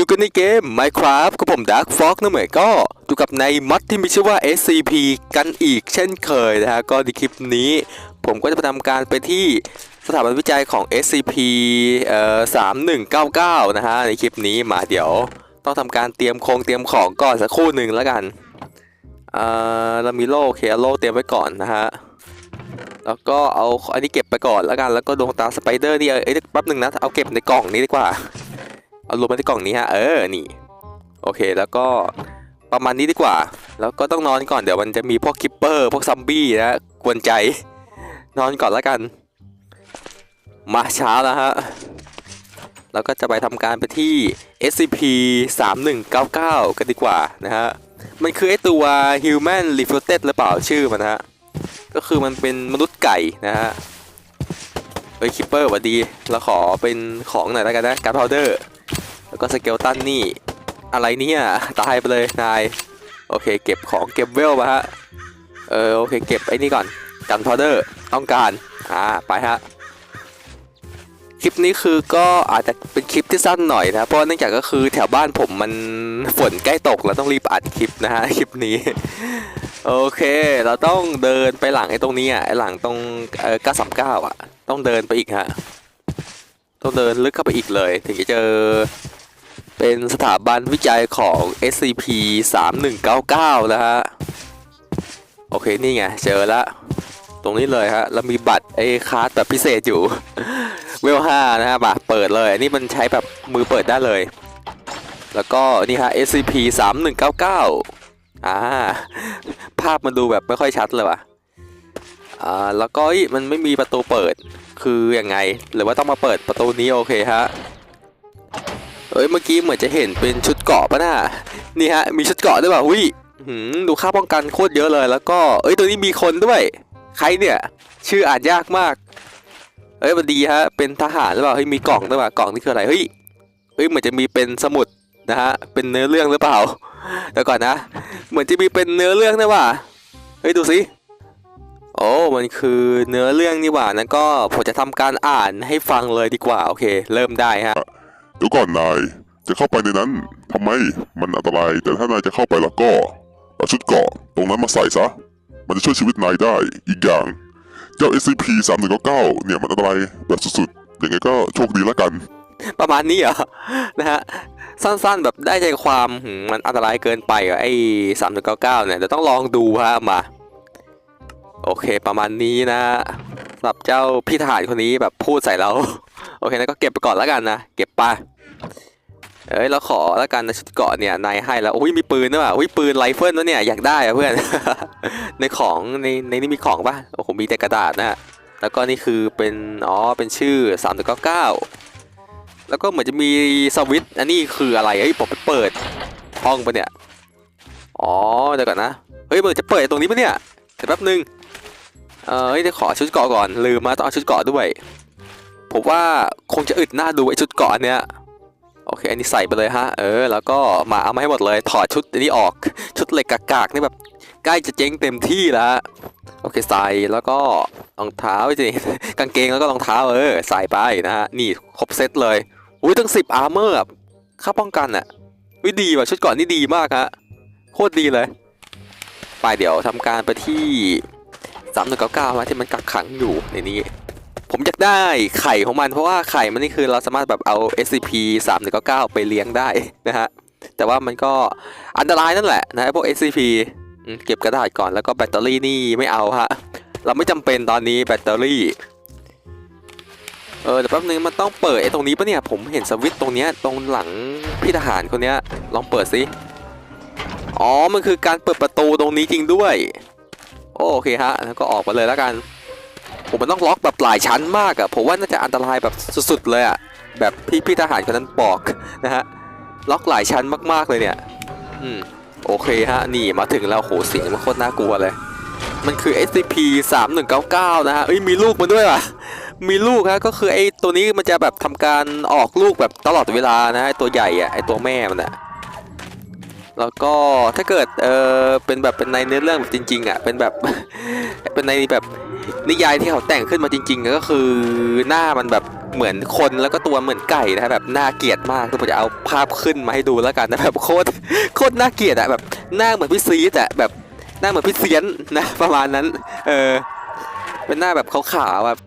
อยู่กันในเกม Minecraft กับผม Dark Fox นะเหมยก็อยู่กับในมัดที่มีชื่อว่า SCP กันอีกเช่นเคยนะฮะ ก็ในคลิปนี้ ผมก็จะไปทำการไปที่สถาบันวิจัยของ SCP เอ่อ3199 นะฮะ ในคลิปนี้มาเดี๋ยว ต้องทำการเตรียมโครงเตรียมของก่อนสักครู่หนึ่งแล้วกันเอ่อเรามีโล่โอเคเอาโล่เตรียมไว้ก่อนนะฮะแล้วก็เอาอันนี้เก็บไปก่อนแล้วกันแล้วก็ดวงตาสไปเดอร์นี่เอ้ยแป๊บหนึ่งนะเอาเก็บในกล่องนี้ดีกว่า เอารวมไปในกล่องนี้ฮะ เออ นี่ โอเค แล้วก็ประมาณนี้ดีกว่า แล้วก็ต้องนอนก่อน เดี๋ยวมันจะมีพวกคิปเปอร์ พวกซัมบี้นะ กวนใจ นอนก่อนแล้วกัน มาเช้าแล้วฮะ แล้วก็จะไปทำการไปที่ SCP 3199 กันดีกว่านะฮะ มันคือไอตัว Human Refuted หรือเปล่าชื่อมันฮะ ก็คือมันเป็นมนุษย์ไก่นะฮะเฮ้ยคิปเปอร์สวัสดี เราขอเป็นของหน่อยแล้วกันนะการพาวเดอร์ ก็สเกลตันนี่ อะไรเนี่ย ตายไปเลยนาย โอเค เก็บของเก็บเวลมาฮะ เออโอเค เก็บไอ้นี่ก่อนกันพาวเดอร์ต้องการ อ่า ไปฮะ คลิปนี้คือก็อาจจะเป็นคลิปที่สั้นหน่อยนะ เพราะเนื่องจากก็คือแถวบ้านผมมันฝนใกล้ตกเราต้องรีบอัดคลิปนะฮะคลิปนี้ โอเค เราต้องเดินไปหลังไอ้ตรงนี้อะไอ้หลังตรงเออ939อะ ต้องเดินไปอีกฮะต้องเดินลึกเข้าไปอีกเลย ถึงจะเจอ เป็นสถาบันวิจัยของ SCP 3199นะฮะ โอเค นี่ไง เจอล้วตรงนี้เลยฮะ แล้วมีบัตรไอ้คาร์ดแบบพิเศษอยู่ เวล5นะฮะบัตรเปิดเลย อันนี้มันใช้แบบมือเปิดได้เลย แล้วก็นี่ฮะ SCP 3199อ่า ภาพมันดูแบบไม่ค่อยชัดเลยว่ะอ่าแล้วก็มันไม่มีประตูเปิด คือยังไง หรือว่าต้องมาเปิดประตูนี้โอเคฮะ อ้ยเมื่อกี้เหมือนจะเห็นเป็นชุดเกาะปะน่ะนี่ฮะมีชุดเกาะด้วยป่ะหุ้ดูค่าป้องกันโคตรเยอะเลย แล้วก็เอ้ยตัวนี้มีคนด้วย ใครเนี่ย ชื่ออ่านยากมาก เอ้ยมันดีฮะเป็นทหารหรือเปล่าเฮ้ยมีกล่องด้วยป่ะกล่องนี่คืออะไรเฮ้ยเฮ้ยเหมือนจะมีเป็นสมุดนะฮะเป็นเนื้อเรื่องหรือเปล่าเดี๋ยวก่อนนะ เหมือนจะมีเป็นเนื้อเรื่องด้วยว่ะเฮ้ยดูสิโอ้มันคือเนื้อเรื่องนี่หว่านั้นก็ผมจะทำการอ่านให้ฟังเลยดีกว่า โอเค เริ่มได้ฮะเดี๋ยวก่อนนาย จะเข้าไปในนั้นทำไม มันอันตราย แต่ถ้านายจะเข้าไปแล้วก็เอาชุดเกาะตรงนั้นมาใส่ซะ มันจะช่วยชีวิตนายได้ อีกอย่าง เจ้า SCP 3199เนี่ยมันอันตรายแบบสุดๆ อยังไงก็โชคดีแล้วกัน ประมาณนี้เหรอ นะฮะ สั้นๆแบบได้ใจความมันอันตรายเกินไปอะไอ้สามถึงเก้าเก้าเนี่ยเดี๋ยวต้องลองดูฮะมา โอเค ประมาณนี้นะสำหรับเจ้าพี่ทหารคนนี้แบบพูดใส่เรา โอเคนะก็เก็บไปก่อนแล้วกันนะ เก็บไป เอ้ยเราขอแล้วกันนะชุดเกาะเนี่ยนายให้แล้วอุ้ยมีปืนด้วยว่ะอุ้ยปืนไรเฟิลแล้วเนี่ยอยากได้อะเพื่อน ในของในในนี้มีของปะโอ้โหมีแต่กระดาษนะฮะแล้วก็นี่คือเป็นอ๋อเป็นชื่อสามถึงเก้าเก้าแล้วก็เหมือนจะมีสวิตช์อันนี้คืออะไรเฮ้ยผมไปเปิดห้องปะเนี่ยอ๋อเดี๋ยวก่อนนะเฮ้ยมันจะเปิดตรงนี้ปะเนี่ยเดี๋ยวแป๊บนึงเอ้ยเดี๋ยวขอชุดเกาะก่อนลืมมาต้องเอาชุดเกาะด้วยผมว่าคงจะอึดหน้าดูไอ้ชุดเกาะเนี้ย โอเค อันนี้ใส่ไปเลยฮะ เออ แล้วก็มาเอามาให้หมดเลย ถอดชุดอันนี้ออก ชุดเหล็กกากๆนี่แบบใกล้จะเจ๊งเต็มที่แล้วโอเคใส่แล้วก็รองเท้าสิกางเกงแล้วก็รองเท้าเออใส่ไปนะฮะ นี่ครบเซตเลย อุ้ยตั้งสิบอาร์เมอร์ค่าป้องกันอะวิดีว่ะชุดก่อนนี่ดีมากฮะ โคตรดีเลย ไปเดี๋ยวทำการไปที่สามหนึ่งเก้าเก้าที่มันกักขังอยู่ในนี้ ผมอยากได้ไข่ของมันเพราะว่าไข่มันนี่คือเราสามารถแบบเอา SCP 3 1 9 9ไปเลี้ยงได้นะฮะ แต่ว่ามันก็อันตรายนั่นแหละนะพวก SCP เก็บกระดาษก่อนแล้วก็แบตเตอรี่นี่ไม่เอาฮะ เราไม่จำเป็นตอนนี้แบตเตอรี่เออแต่แป๊บนึงมันต้องเปิดไอ้ตรงนี้ปะเนี่ยผมเห็นสวิตช์ตรงเนี้ยตรงหลังพี่ทหารคนเนี้ยลองเปิดสิอ๋อมันคือการเปิดประตูตรงนี้จริงด้วย โอเคฮะแล้วก็ออกมาเลยแล้วกัน ผมมันต้องล็อกแบบหลายชั้นมากอะผมว่าน่าจะอันตรายแบบสุดๆเลยอะแบบพี่พี่ทหารคนนั้นบอกนะฮะล็อกหลายชั้นมากๆเลยเนี่ย อืมโอเคฮะนี่มาถึงแล้วโหเสียงมันโคตรน่ากลัวเลย มันคือ SCP 3199นะฮะเอ้ยมีลูกมันด้วยว่ะมีลูกฮะก็คือไอ้ตัวนี้มันจะแบบทำการออกลูกแบบตลอดเวลานะฮะไอ้ตัวใหญ่อะไอ้ตัวแม่มันอะแล้วก็ถ้าเกิดเออเป็นแบบเป็นในเนื้อเรื่องแบบจริงๆอะเป็นแบบเป็นในแบบ นิยายที่เขาแต่งขึ้นมาจริง ๆ ก็คือหน้ามันแบบเหมือนคนแล้วก็ตัวเหมือนไก่นะฮะแบบน่าเกลียดมากผมจะเอาภาพขึ้นมาให้ดูแล้วกันนะแบบโคตรโคตรน่าเกลียดอะแบบหน้าเหมือนพี่ซีดอะแบบหน้าเหมือนพี่เซียนนะประมาณนั้น เออ เป็นหน้าแบบขาวๆแบบ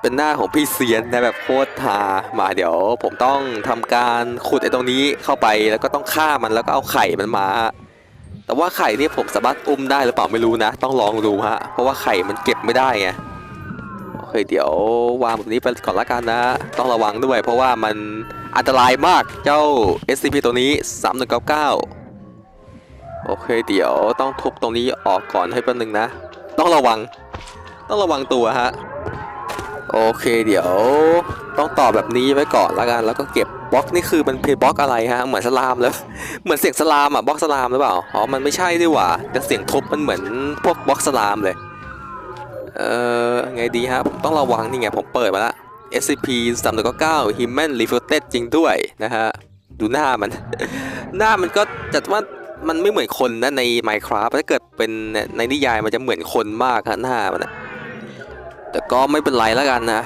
เป็นหน้าของพี่เซียนนะแบบโคตรทามาเดี๋ยว ผมต้องทำการขุดไอ้ตรงนี้เข้าไปแล้วก็ต้องฆ่ามันแล้วก็เอาไข่มันมา แต่ว่าไข่นี่ผมสามารถอุ้มได้หรือเปล่าไม่รู้นะ ต้องลองดูฮะ เพราะว่าไข่มันเก็บไม่ได้ไง โอเคเดี๋ยววางแบบนี้ไปก่อนละกันนะ ต้องระวังด้วย เพราะว่ามันอันตรายมากเจ้า SCP ตัวนี้ 3199 โอเคเดี๋ยวต้องทุบตรงนี้ออกก่อนให้แป๊บนึงนะ ต้องระวัง ต้องระวังตัวฮะ โอเคเดี๋ยวต้องต่อแบบนี้ไว้ก่อนละกันแล้วก็เก็บบล็อกนี่คือมันเพย์บล็อกอะไรฮะเหมือนสลามเลยเหมือนเสียงสลามอะบล็อกสลามหรือเปล่าอ๋อมันไม่ใช่ด้วยว่ะแต่เสียงทบมันเหมือนพวกบล็อกสลามเลยเออไงดีฮะผมต้องระวังนี่ไงผมเปิดมาละ SCP 399 Human Reflected จริงด้วยนะฮะดูหน้ามัน หน้ามันก็จัดว่ามันไม่เหมือนคนนะใน Minecraft ถ้าเกิดเป็นในนิยายมันจะเหมือนคนมากฮะหน้ามันนะ แต่ก็ไม่เป็นไรแล้วกันนะ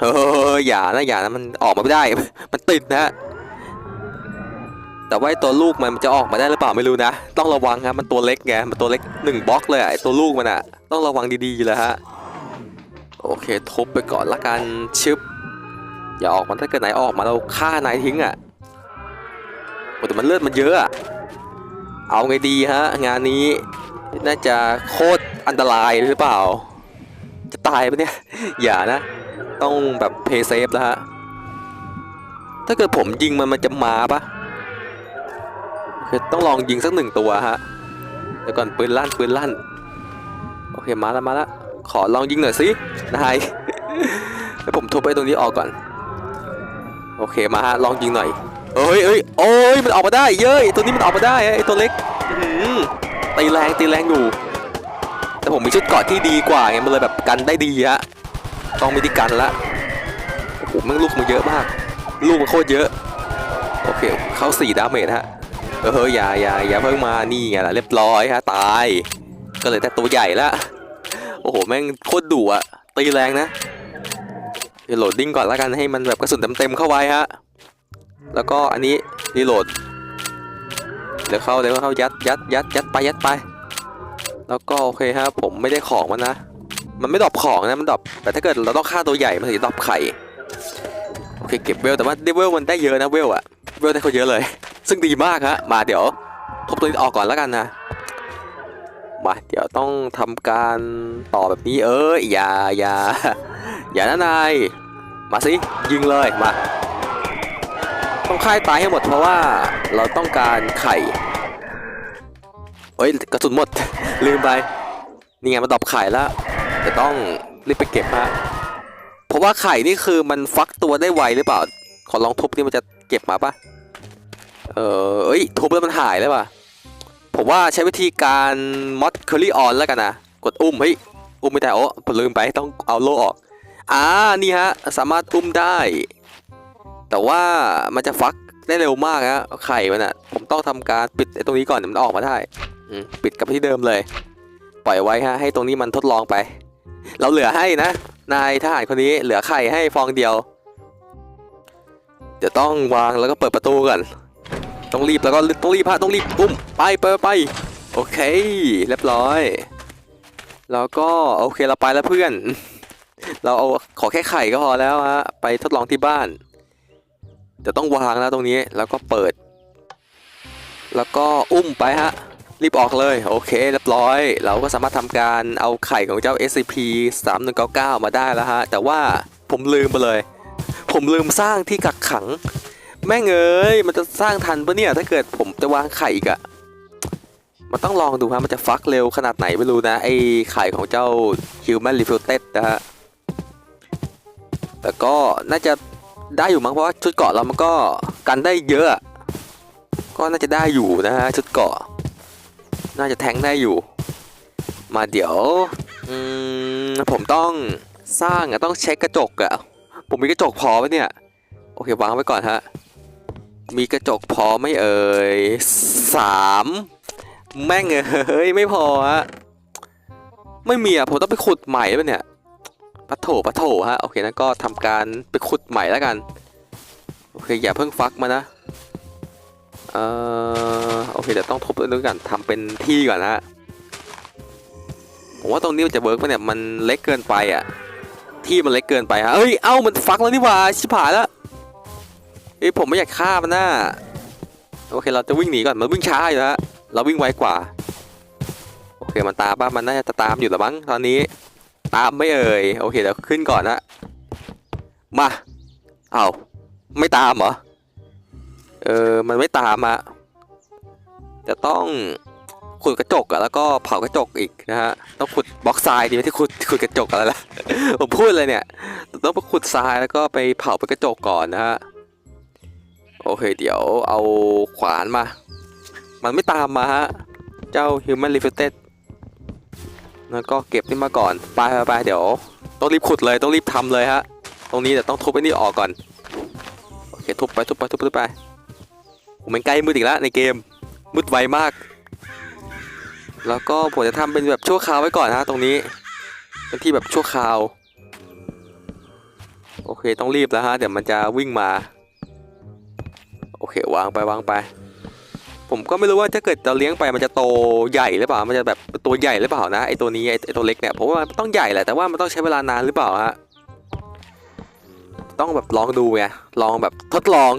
เฮ้ยอย่านะอย่านะมันออกมาไม่ได้ มันติดนะ แต่ว่าไอ้ตัวลูกมันจะออกมาได้หรือเปล่าไม่รู้นะ ต้องระวังครับมันตัวเล็กไงมันตัวเล็กหนึ่งบล็อกเลยอะไอ้ตัวลูกมันอะต้องระวังดีๆเลยฮะโอเคทุบไปก่อนละกันชึบอย่าออกมาถ้าเกิดไหนออกมาเราฆ่านายทิ้งอะโอ้แต่มันเลือดมันเยอะอะเอาไงดีฮะงานนี้น่าจะโคตรอันตรายหรือเปล่า จะตายปะเนี่ย อย่านะ ต้องแบบเพย์เซฟแล้วฮะ ถ้าเกิดผมยิงมันมันจะมาปะคือต้องลองยิงสักหนึ่งตัวฮะเดี๋ยวก่อนปืนลั่นปืนลั่น โอเคมาแล้วมาแล้วขอลองยิงหน่อยสินายแล้วผมทุบไปตรงนี้ออกก่อน โอเคมาฮะลองยิงหน่อยเอ้ยเอ้ยโอ้ยมันออกมาได้เย้ยตัวนี้มันออกมาได้ไอ้ตัวเล็กตีแรงตีแรงอยู่ แต่ผมมีชุดเกราะที่ดีกว่าไงมันเลยแบบกันได้ดีฮะต้องมีที่กันละโอ้โหแมันลูกมันเยอะมาก ลูกมันโคตรเยอะโอเคเข้าสี่ดาเมจฮะเฮ้ยอย่าอย่าอย่าเพิ่งมานี่ไงล่ะเรียบร้อยฮะตาย ก็เลยแต่ตัวใหญ่ละโอ้โหแม่งโคตรดุอะตีแรงนะเดี๋ยวโหลดดิ้งก่อนแล้วกันให้มันแบบกระสุนเต็มๆเข้าไว้ฮะแล้วก็อันนี้รีโหลดเดี๋ยวเข้าเดี๋ยวเข้ายัดยัดยัดยัดไปยัดไป แล้วก็โอเคครับผมไม่ได้ของมันนะ มันไม่ดรอปของนะมันดรอปแต่ถ้าเกิดเราต้องฆ่าตัวใหญ่มันถึงจะดรอปไข่โอเคเก็บเวลแต่ว่าเวลมันได้เยอะนะเวลอะเวลได้เขาเยอะเลย ซึ่งดีมากฮะมาเดี๋ยวทบตัวนี้ออกก่อนแล้วกันนะมาเดี๋ยวต้องทำการต่อแบบนี้เอ้ยอย่าอย่าอย่านะนายมาสิยิงเลยมาต้องฆ่าให้ตายให้หมดเพราะว่าเราต้องการไข่ เอ้ยกระสุนหมด ลืมไป นี่ไงมันดรอปไข่แล้วจะต้องรีบไปเก็บฮะเพราะว่าไข่นี่คือมันฟักตัวได้ไวหรือเปล่า ขอลองทุบนี่มันจะเก็บมาปะเออเอ้ยทุบแล้วมันหายเลยว่ะผมว่าใช้วิธีการมอดเคอรี่ออนแล้วกันนะ กดอุ้มเฮ้ยอุ้มไม่ได้โอ้ผมลืมไปต้องเอาโลออกอ่านี่ฮะสามารถอุ้มได้ แต่ว่ามันจะฟักได้เร็วมากฮะไข่มันอะผมต้องทำการปิดไอ้ตรงนี้ก่อนเดี๋ยวมันออกมาได้ ปิดกลับที่เดิมเลย ปล่อยไว้ฮะให้ตรงนี้มันทดลองไป เราเหลือให้นะ นายทหารคนนี้เหลือไข่ให้ฟองเดียว เดี๋ยวต้องวางแล้วก็เปิดประตูก่อนต้องรีบแล้วก็ต้องรีบฮะต้องรีบอุ้มไปไปไปโอเค เรียบร้อย แล้วก็โอเคเราไปแล้วเพื่อน เราเอาขอแค่ไข่ก็พอแล้วฮะไปทดลองที่บ้านเดี๋ยวต้องวางแล้วตรงนี้แล้วก็เปิด แล้วก็อุ้มไปฮะ รีบออกเลย โอเคเรียบร้อย เราก็สามารถทำการเอาไข่ของเจ้า SCP 3199 มาได้แล้วฮะ แต่ว่าผมลืมไปเลย ผมลืมสร้างที่กักขัง แม่งเอ้ย มันจะสร้างทันปะเนี่ย ถ้าเกิดผมจะวางไข่อีกอะมันต้องลองดูฮะ มันจะฟักเร็วขนาดไหนไม่รู้นะ ไอไข่ของเจ้า Human Reflected นะฮะ แต่ก็น่าจะได้อยู่มั้ง เพราะว่าชุดเกาะเรามันก็กันได้เยอะ ก็น่าจะได้อยู่นะฮะชุดเกาะ น่าจะแทงได้อยู่ มาเดี๋ยวผมต้องสร้างอะต้องเช็คกระจกอะผมมีกระจกพอไหมเนี่ย โอเควางไว้ก่อนฮะ มีกระจกพอไหม่เอ่ยสามแม่งเอ้ยไม่พอฮะไม่มีอะผมต้องไปขุดใหม่แล้วเนี่ยปะโถปะโถฮะโอเคนั้นก็ทำการไปขุดใหม่แล้วกันโอเคอย่าเพิ่งฟักมานะ เออโอเคเดี๋ยวต้องทุบด้วยกันทำเป็นที่ก่อนนะฮะผมว่าตรงนี้จะเวิร์กปะเนี่ยมันเล็กเกินไปอะ ที่มันเล็กเกินไปฮะเอ้ยเอ้ามันฟักแล้วนี่หว่าชิบหายแล้วเอ้ยผมไม่อยากฆ่ามันน่ะโอเคเราจะวิ่งหนีก่อนมันวิ่งช้าอยู่ฮะเราวิ่งไวกว่าโอเคมันตามป่ะมันน่าจะตามอยู่หรือมั้งตอนนี้ ตามไม่เอ่ยโอเคเดี๋ยวขึ้นก่อนนะมาเอาไม่ตามเหรอ เออมันไม่ตามอะจะต้องขุดกระจกอะแล้วก็เผากระจกอีกนะฮะต้องขุดบล็อกทรายดีไม่ใช่ขุดขุดกระจกอะไรล่ะผมพูดเลยเนี่ย ต้องไปขุดทรายแล้วก็ไปเผาเป็นกระจกก่อนนะฮะโอเคเดี๋ยวเอาขวานมา มันไม่ตามมาฮะเจ้า Human Reflected แล้วก็เก็บนี่มาก่อนไปไปไปเดี๋ยว ต้องรีบขุดเลยต้องรีบทำเลยฮะตรงนี้เดี๋ยวต้องทุบไอ้นี่ออกก่อนโอเคทุบไปทุบไปทุบไปทุบไป ผมเป็นใกล้มืดอีกแล้วในเกมมืดไวมาก แล้วก็ผมจะทำเป็นแบบชั่วคราวไว้ก่อนฮะตรงนี้ เป็นที่แบบชั่วคราว โอเคต้องรีบแล้วฮะเดี๋ยวมันจะวิ่งมา โอเควางไปวางไป ผมก็ไม่รู้ว่าถ้าเกิดเราเลี้ยงไปมันจะโตใหญ่หรือเปล่า มันจะแบบตัวใหญ่หรือเปล่านะไอตัวนี้ไอตัวเล็กเนี่ยผมว่ามันต้องใหญ่แหละแต่ว่ามันต้องใช้เวลานานหรือเปล่าฮะ ต้องแบบลองดูไงลองแบบทดลอง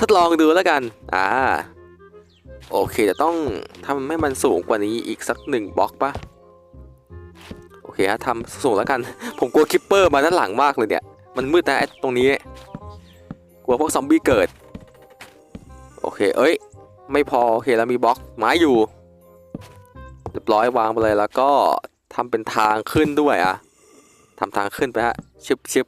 ทดลองดูแล้วกัน อ่า โอเคจะต้องทำให้มันสูงกว่านี้อีกสักหนึ่งบล็อกปะโอเคฮะทำสูงแล้วกัน ผมกลัวคิปเปอร์มาด้านหลังมากเลยเนี่ย มันมืดนะไอตรงนี้ กลัวพวกซอมบี้เกิด โอเค เอ้ย ไม่พอ โอเคแล้วมีบล็อกไม้อยู่เรียบร้อยวางไปเลยแล้วก็ทำเป็นทางขึ้นด้วยอะทำทางขึ้นไปฮะชิบชิบ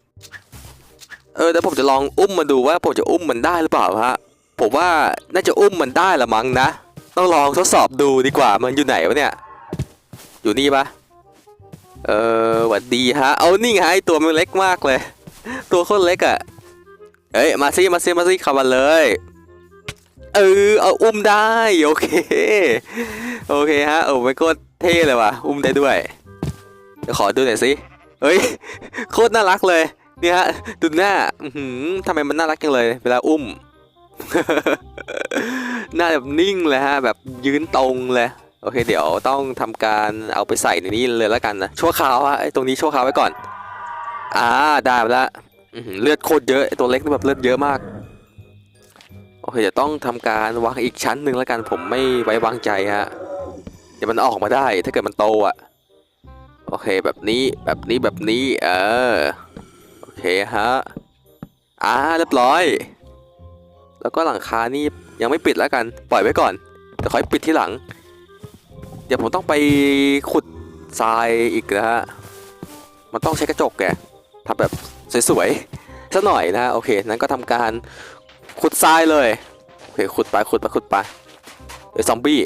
เออแล้วผมจะลองอุ้มมาดูว่าผมจะอุ้มมันได้หรือเปล่าฮะผมว่าน่าจะอุ้มมันได้ละมั้งนะ ต้องลองทดสอบดูดีกว่ามันอยู่ไหนวะเนี่ย อยู่นี่ปะเออหวัดดีฮะ เอานี่ไงตัวมันเล็กมากเลย ตัวโคตรเล็กอะเอ้ยมาซิมาซิมาซิเข้ามาเลยเออเอาอุ้มได้โอเคโอเคฮะโอ้ไม่โคตรเท่เลยว่ะอุ้มได้ด้วยเดี๋ยวขอดูหน่อยสิเฮ้ยโคตรน่ารักเลย นี่ยฮะดูหน้าหือทำไมมันน่ารักจังเลย เวลาอุ้ม หน้าแบบนิ่งเลยฮะ แบบยืนตรงเลย โอเค เดี๋ยวต้องทำการเอาไปใส่ในนี้เลยแล้วกันนะ ชั่วคราวฮะไอ้ตรงนี้ชั่วคราวไว้ก่อน อ่า ได้แล้วเลือดโคตรเยอะไอ้ตัวเล็กนี่แบบเลือดเยอะมาก โอเคเดี๋ยวต้องทำการวางอีกชั้นหนึ่งแล้วกันผมไม่ไว้วางใจฮะ เดี๋ยวมันออกมาได้ถ้าเกิดมันโตอะ โอเคแบบนี้แบบนี้แบบนี้ เออ เคฮะ อ่าเรียบร้อย แล้วก็หลังคานี่ยังไม่ปิดแล้วกัน ปล่อยไว้ก่อนเดี๋ยวค่อยปิดที่หลัง เดี๋ยวผมต้องไปขุดทรายอีกนะฮะ มันต้องใช้กระจกแกทำแบบสวยๆสักหน่อยนะฮะโอเค นั้นก็ทำการขุดทรายเลย โอเค ขุดไป ขุดไป ขุดไปเดี๋ยวซอมบี้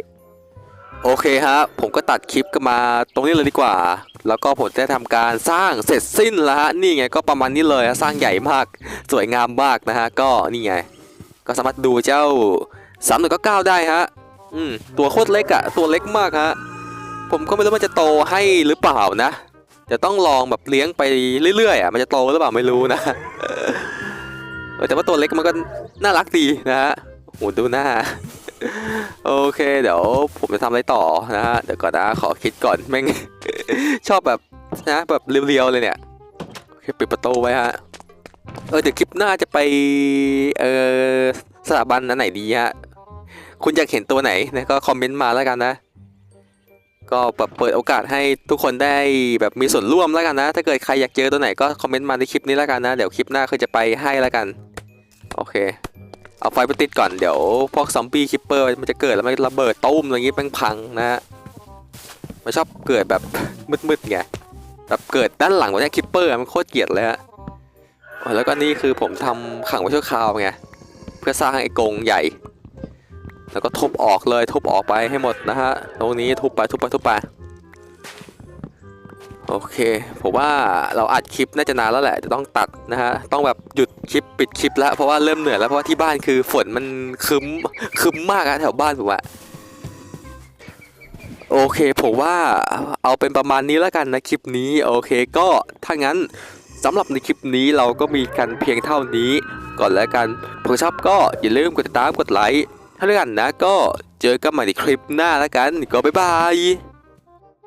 โอเคฮะ ผมก็ตัดคลิปกันมาตรงนี้เลยดีกว่า แล้วก็ผมจะทำการสร้างเสร็จสิ้นแล้วฮะ นี่ไงก็ประมาณนี้เลยฮะสร้างใหญ่มาก สวยงามมากนะฮะ ก็นี่ไง ก็สามารถดูเจ้าสามหนึ่งก็เก้าได้ฮะ อืม ตัวโคตรเล็กอะตัวเล็กมากฮะ ผมก็ไม่รู้มันจะโตให้หรือเปล่านะ จะต้องลองแบบเลี้ยงไปเรื่อยๆอะมันจะโตหรือเปล่าไม่รู้นะ แต่ว่าตัวเล็กมันก็น่ารักดีนะฮะโหดูหน้า โอเค เดี๋ยวผมจะทำอะไรต่อนะฮะ เดี๋ยวก่อนนะ ขอคิดก่อนแม่ง ชอบแบบนะแบบเรียวๆเลยเนี่ยโอเคปิดประตูไว้ฮะ เออเดี๋ยวคลิปหน้าจะไปเออสถาบันอันไหนดีฮะ คุณอยากเห็นตัวไหนนะก็คอมเมนต์มาแล้วกันนะ ก็แบบเปิดโอกาสให้ทุกคนได้แบบมีส่วนร่วมแล้วกันนะ ถ้าเกิดใครอยากเจอตัวไหนก็คอมเมนต์มาในคลิปนี้แล้วกันนะ เดี๋ยวคลิปหน้าคือจะไปให้แล้วกัน โอเค เอาไฟไปติดก่อนเดี๋ยวพวกซอมบี้คิปเปอร์มันจะเกิดแล้วมันระเบิดตุ้มอะไรอย่างงี้แม่งพังนะฮะมันชอบเกิดแบบมืดๆไงแบบเกิดด้านหลังของเนี่ยคิปเปอร์มันโคตรเกลียดเลยฮะแล้วก็นี่คือผมทำขังไว้ชั่วคราวไงเพื่อสร้างไอ้กรงใหญ่ แล้วก็ทุบออกเลยทุบออกไปให้หมดนะฮะตรงนี้ทุบไปทุบไปทุบไป โอเค ผมว่าเราอัดคลิปน่าจะนานแล้วแหละจะต้องตัดนะฮะ ต้องแบบหยุดคลิปปิดคลิปแล้วเพราะว่าเริ่มเหนื่อยแล้วเพราะว่าที่บ้านคือฝนมันคึมคึมมากอะแถวบ้านผมอะโอเค ผมว่าเอาเป็นประมาณนี้แล้วกันนะคลิปนี้ โอเค ก็ถ้างั้นสำหรับในคลิปนี้เราก็มีกันเพียงเท่านี้ ก่อนแล้วกันผมชอบก็อย่าลืมกดติดตามกดไลค์ถ้าเรื่องกันนะก็เจอกันใหม่ในคลิปหน้าแล้วกัน ก็บ๊ายบาย